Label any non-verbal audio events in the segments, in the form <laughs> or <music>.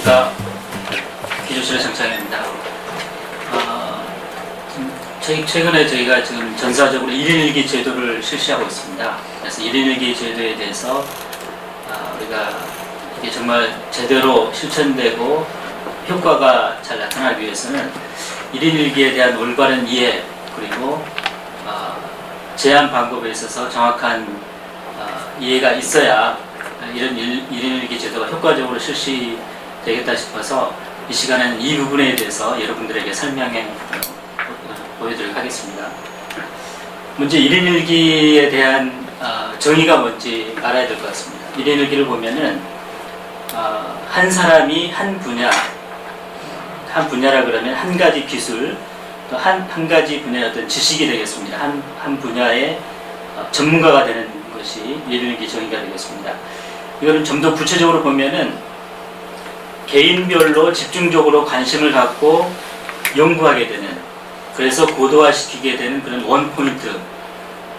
안녕하십니까 기조실의 정창입니다. 어, 최- 최근에 저희가 지금 전사적으로 1인 1기 제도를 실시하고 있습니다. 그래서 1인 1기 제도에 대해서 아, 우리가 이게 정말 제대로 실천되고 효과가 잘 나타나기 위해서는 1인 1기에 대한 올바른 이해 그리고 아, 제한 방법에 있어서 정확한 아, 이해가 있어야 이런 1인 1기 제도가 효과적으로 실시 되겠다 싶어서 이 시간에는 이 부분에 대해서 여러분들에게 설명해 어, 보여드리도록 하겠습니다. 먼저 1인 1기에 대한 어, 정의가 뭔지 알아야 될 것 같습니다. 1인 1기를 보면은 어, 한 사람이 한 분야, 한 분야라 그러면 한 가지 기술, 또 한, 한 가지 분야의 어떤 지식이 되겠습니다. 한, 한 분야의 어, 전문가가 되는 것이 1인 1기 정의가 되겠습니다. 이거는 좀 더 구체적으로 보면은 개인별로 집중적으로 관심을 갖고 연구하게 되는 그래서 고도화시키게 되는 그런 원포인트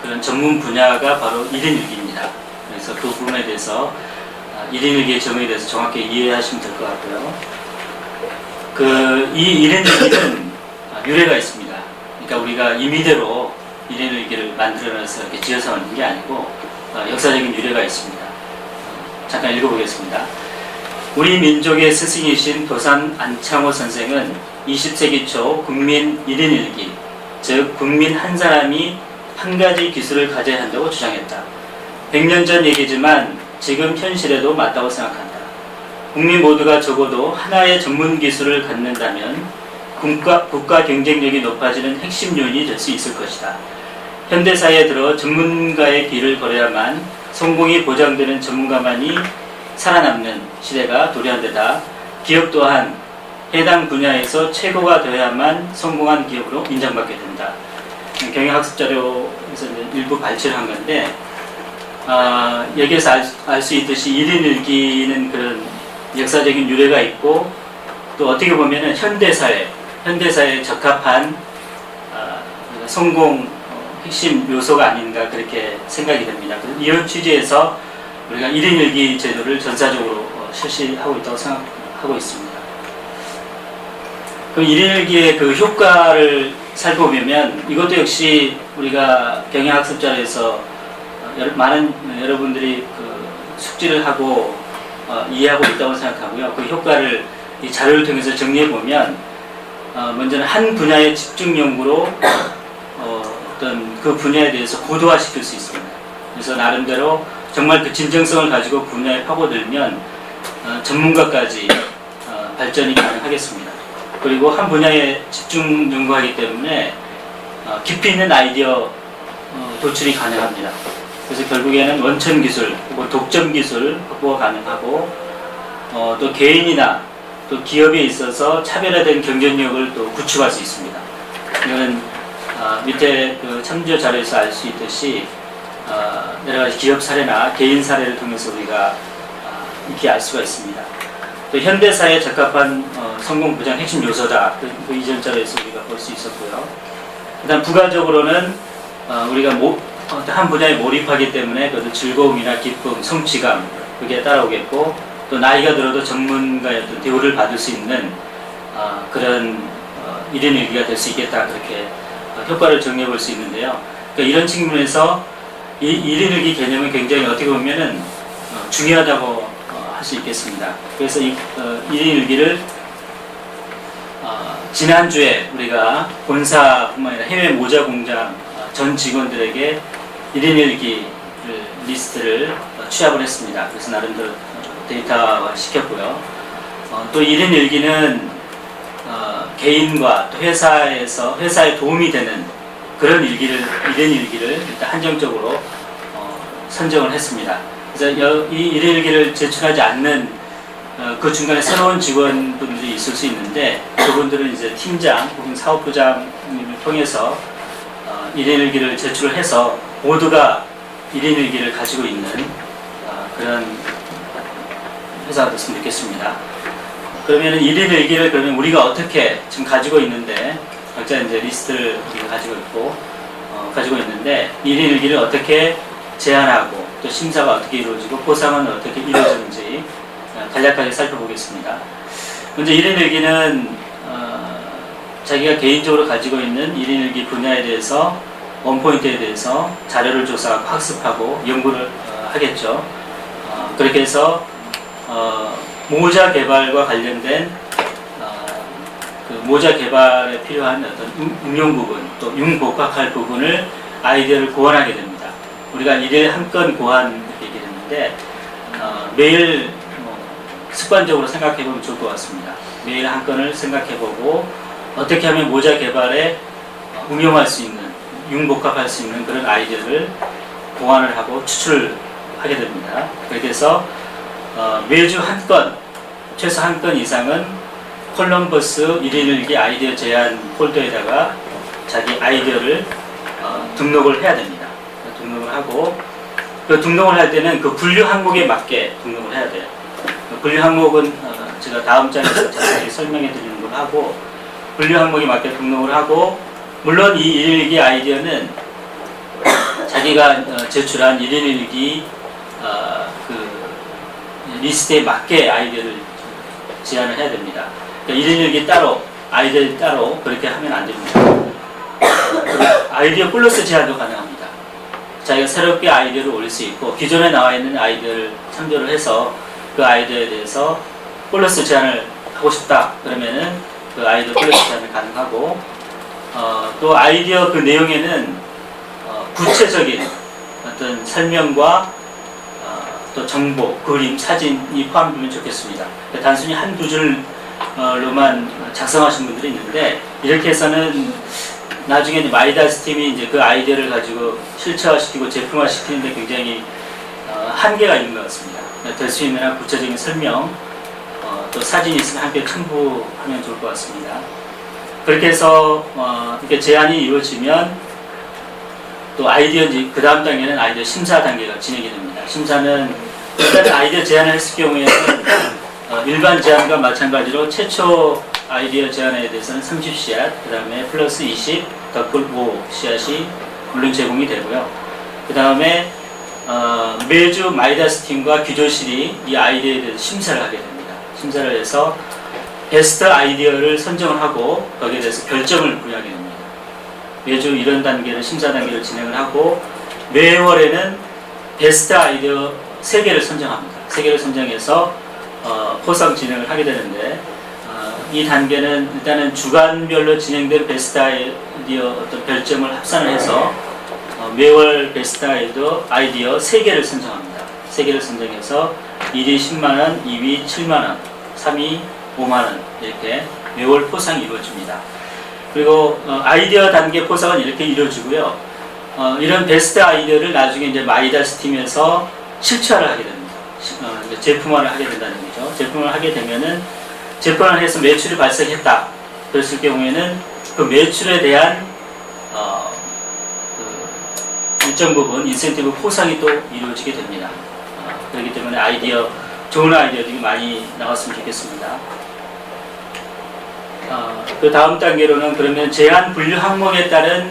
그런 전문 분야가 바로 1인1기입니다. 그래서 그 부분에 대해서 1인1기의 정의에 대해서 정확히 이해하시면 될 것 같고요. 그, 이 1인1기는 유래가 있습니다. 그러니까 우리가 임의대로 1인1기를 만들어내서 이렇게 지어서 하는 게 아니고 어, 역사적인 유래가 있습니다. 어, 잠깐 읽어보겠습니다. 우리 민족의 스승이신 도산 안창호 선생은 20세기 초 국민 1인 1기, 즉 국민 한 사람이 한 가지 기술을 가져야 한다고 주장했다. 100년 전 얘기지만 지금 현실에도 맞다고 생각한다. 국민 모두가 적어도 하나의 전문 기술을 갖는다면 국가, 국가 경쟁력이 높아지는 핵심 요인이 될 수 있을 것이다. 현대사에 들어 전문가의 길을 걸어야만 성공이 보장되는 전문가만이 살아남는 시대가 도래한 데다 기업 또한 해당 분야에서 최고가 되어야만 성공한 기업으로 인정받게 된다. 경영학습 자료에서 일부 발췌를 한 건데 아, 여기에서 알 수 있듯이 1인 1기는 그런 역사적인 유래가 있고 또 어떻게 보면은 현대사회, 현대사회에 적합한 아, 성공 어, 핵심 요소가 아닌가 그렇게 생각이 됩니다. 이런 취지에서 우리가 1인 1기 제도를 전사적으로 어, 실시하고 있다고 생각하고 있습니다. 그 1인 1기의 그 효과를 살펴보면 이것도 역시 우리가 경영학습자로서 어, 많은 여러분들이 그 숙지를 하고 어, 이해하고 있다고 생각하고요. 그 효과를 이 자료를 통해서 정리해 보면 어, 먼저는 한 분야의 집중 연구로 어, 어떤 그 분야에 대해서 고도화시킬 수 있습니다. 그래서 나름대로 정말 그 진정성을 가지고 분야에 파고들면 어, 전문가까지 어, 발전이 가능하겠습니다. 그리고 한 분야에 집중 연구하기 때문에 어, 깊이 있는 아이디어 어, 도출이 가능합니다. 그래서 결국에는 원천 기술 혹은 독점 기술 확보가 가능하고 어, 또 개인이나 또 기업에 있어서 차별화된 경쟁력을 또 구축할 수 있습니다. 이거는 어, 밑에 그 참조 자료에서 알 수 있듯이 어, 여러 가지 기업 사례나 개인 사례를 통해서 우리가 어, 이렇게 알 수가 있습니다. 또 현대사에 적합한 어, 성공 보장 핵심 요소다. 그, 그 이전 자료에서 우리가 볼 수 있었고요. 일단 부가적으로는 어, 우리가 모, 어떤 한 분야에 몰입하기 때문에 그 즐거움이나 기쁨, 성취감 그게 따라오겠고 또 나이가 들어도 전문가의 어떤 대우를 받을 수 있는 어, 그런 어, 1인 1기가 될 수 있겠다 그렇게 어, 효과를 정리해 볼 수 있는데요. 그러니까 이런 측면에서 이 1인 1기 개념은 굉장히 어떻게 보면은 어, 중요하다고 어, 할 수 있겠습니다. 그래서 이 어, 1인 1기를 어, 지난주에 우리가 본사뿐만 아니라 해외 모자 공장 어, 전 직원들에게 1인 1기를 리스트를 어, 취합을 했습니다. 그래서 나름대로 어, 데이터화 시켰고요. 어, 또 1인 1기는 어, 개인과 또 회사에서 회사에 도움이 되는 그런 일기를 1인 1기를 일단 한정적으로 어, 선정을 했습니다. 그래서 여- 이 1인 1기를 제출하지 않는 어, 그 중간에 새로운 직원분들이 있을 수 있는데 그분들은 이제 팀장 혹은 사업부장님을 통해서 어, 1인 1기를 제출을 해서 모두가 1인 1기를 가지고 있는 어, 그런 회사가 됐으면 좋겠습니다. 그러면 1인 1기를 그러면 우리가 어떻게 지금 가지고 있는데 각자 이제 리스트를 우리가 가지고 있고 어, 가지고 있는데 1인 1기를 어떻게 제안하고 또 심사가 어떻게 이루어지고 보상은 어떻게 이루어지는지 어, 간략하게 살펴보겠습니다. 먼저 일인 일기는 어, 자기가 개인적으로 가지고 있는 일인 일기 분야에 대해서 원포인트에 대해서 자료를 조사하고 학습하고 연구를 어, 하겠죠. 어, 그렇게 해서 어, 모자 개발과 관련된 어, 그 모자 개발에 필요한 어떤 응- 응용 부분 또 융복합할 부분을 아이디어를 고안하게 됩니다. 우리가 일일 한건 고안 얘기를 했는데 어, 매일 뭐 습관적으로 생각해 보면 좋을 것 같습니다. 매일 한 건을 생각해 보고 어떻게 하면 모자 개발에 어, 응용할 수 있는 융복합할 수 있는 그런 아이디어를 고안을 하고 추출을 하게 됩니다. 해서 어, 매주 한 건, 최소 한 건 이상은 콜럼버스 1인 일기 아이디어 제안 폴더에다가 자기 아이디어를 어, 등록을 해야 됩니다. 등록을 하고 그 등록을 할 때는 그 분류 항목에 맞게 등록을 해야 돼요. 그 분류 항목은 어, 제가 다음 장에서 자세히 <laughs> 설명해 드리는 걸 하고 분류 항목에 맞게 등록을 하고 물론 이 1인 일기 아이디어는 자기가 어, 제출한 1인 일기 어, 그 리스트에 맞게 아이디어를 제안을 해야 됩니다. 그러니까 1인 일기 따로 아이디어 따로 그렇게 하면 안 됩니다. 아이디어 플러스 제안도 가능합니다. 자기가 새롭게 아이디어를 올릴 수 있고 기존에 나와 있는 아이디어를 참조를 해서 그 아이디어에 대해서 플러스 제안을 하고 싶다 그러면은 그 아이디어 플러스 제안이 가능하고 어, 또 아이디어 그 내용에는 어, 구체적인 어떤 설명과 어, 또 정보, 그림, 사진이 포함되면 좋겠습니다. 그러니까 단순히 한두 줄 로만 작성하신 분들이 있는데 이렇게 해서는 나중에 마이다스 팀이 이제 그 아이디어를 가지고 실체화시키고 제품화 시키는데 굉장히 어, 한계가 있는 것 같습니다. 될 수 있는 한 구체적인 설명, 어, 또 사진이 있으면 함께 첨부하면 좋을 것 같습니다. 그렇게 해서 어, 이렇게 제안이 이루어지면 또 아이디어 이제 그 다음 단계는 아이디어 심사 단계가 진행이 됩니다. 심사는 일단 아이디어 제안을 했을 경우에는 어, 일반 제안과 마찬가지로 최초 아이디어 제안에 대해서는 30씨앗, 그 다음에 플러스 20, 덧글 5씨앗이 물론 제공이 되고요. 그 다음에 어, 매주 마이다스 팀과 규조실이 이 아이디어에 대해서 심사를 하게 됩니다. 심사를 해서 베스트 아이디어를 선정을 하고 거기에 대해서 별점을 부여하게 됩니다. 매주 이런 단계를 심사 단계를 진행을 하고 매월에는 베스트 아이디어 3개를 선정합니다. 3개를 선정해서 어, 포상 진행을 하게 되는데 어, 이 단계는 일단은 주간별로 진행된 베스트 아이디어 어떤 별점을 합산을 해서 어, 매월 베스트 아이디어, 아이디어 3개를 선정합니다. 3개를 선정해서 1위 10만원, 2위 7만원, 3위 5만원 이렇게 매월 포상이 이루어집니다. 그리고 어, 아이디어 단계 포상은 이렇게 이루어지고요. 어, 이런 베스트 아이디어를 나중에 이제 마이다스 팀에서 실체화를 하게 됩니다. 시- 어, 제품화를 하게 된다는 거죠. 제품을 하게 되면은 제품을 해서 매출이 발생했다. 그랬을 경우에는 그 매출에 대한 어, 그 일정 부분 인센티브 포상이 또 이루어지게 됩니다. 어, 그렇기 때문에 아이디어 좋은 아이디어들이 많이 나왔으면 좋겠습니다. 어, 그 다음 단계로는 그러면 제한 분류 항목에 따른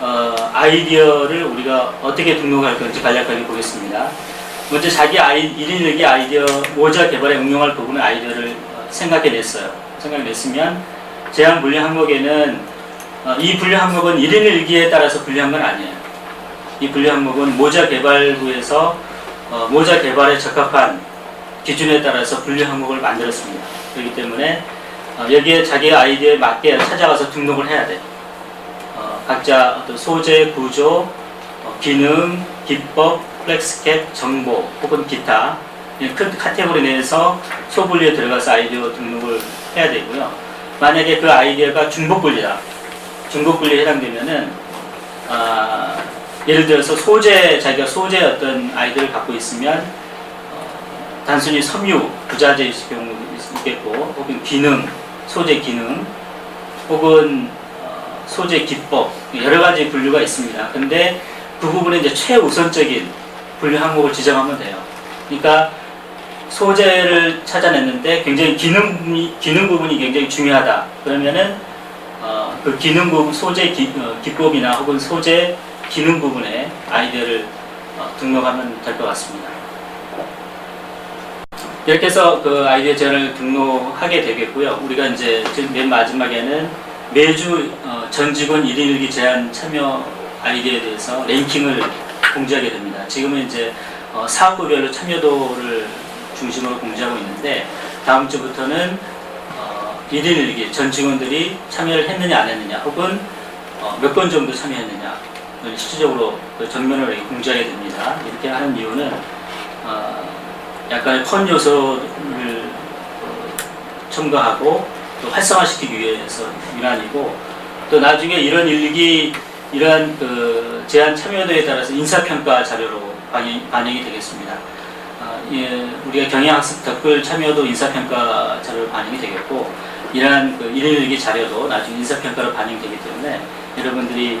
어, 아이디어를 우리가 어떻게 등록할 건지 간략하게 보겠습니다. 먼저 자기 아이, 1인 일기 아이디어 모자 개발에 응용할 부분의 아이디어를 어, 생각해냈어요. 생각해냈으면 제한 분류 항목에는 어, 이 분류 항목은 1인 일기에 따라서 분류한 건 아니에요. 이 분류 항목은 모자 개발부에서 어, 모자 개발에 적합한 기준에 따라서 분류 항목을 만들었습니다. 그렇기 때문에 어, 여기에 자기 아이디어에 맞게 찾아가서 등록을 해야 돼. 어, 각자 어떤 소재, 구조, 어, 기능, 기법, 플렉스캡, 정보 혹은 기타 큰 카테고리 내에서 소분류에 들어가서 아이디어 등록을 해야 되고요. 만약에 그 아이디어가 중복 분류다. 중복 분류에 해당되면은 아, 예를 들어서 소재 자기가 소재 어떤 아이디어를 갖고 있으면 어, 단순히 섬유 부자재일 경우 있겠고 혹은 기능 소재 기능 혹은 어, 소재 기법 여러 가지 분류가 있습니다. 근데 그 부분에 이제 최우선적인 분류 항목을 지정하면 돼요. 그러니까 소재를 찾아냈는데 굉장히 기능 부분이, 기능 부분이 굉장히 중요하다. 그러면은 어, 그 기능 부분 소재 기, 어, 기법이나 혹은 소재 기능 부분에 아이디어를 어, 등록하면 될 것 같습니다. 이렇게 해서 그 아이디어 제안을 등록하게 되겠고요. 우리가 이제 맨 마지막에는 매주 어, 전 직원 1인 1기 제안 참여 아이디어에 대해서 랭킹을 공지하게 됩니다. 지금은 이제 어, 사업부별로 참여도를 중심으로 공지하고 있는데 다음 주부터는 어, 1인 1기 전 직원들이 참여를 했느냐 안 했느냐 혹은 어, 몇건 정도 참여했느냐를 실질적으로 그 이렇게 공지하게 됩니다. 이렇게 하는 이유는 어, 약간의 펀 요소를 어, 첨가하고 또 활성화시키기 위해서 일환이고 또 나중에 이런 일기 이러한 그 제한 참여도에 따라서 인사평가 자료로 반영, 반영이 되겠습니다. 어, 예, 우리가 경영학습 댓글 참여도 인사평가 자료로 반영이 되겠고 이러한 그 일일기 자료도 나중에 인사평가로 반영되기 때문에 여러분들이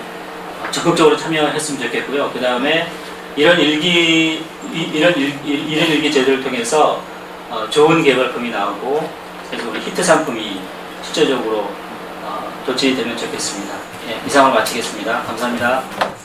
어, 적극적으로 참여했으면 좋겠고요. 그 다음에 이런 일기 이- 이런 일, 일, 일일 일기 제도를 통해서 어, 좋은 개발품이 나오고 그래서 우리 히트 상품이 실제적으로 어, 도출이 되면 좋겠습니다. 예, 이상으로 마치겠습니다. 감사합니다.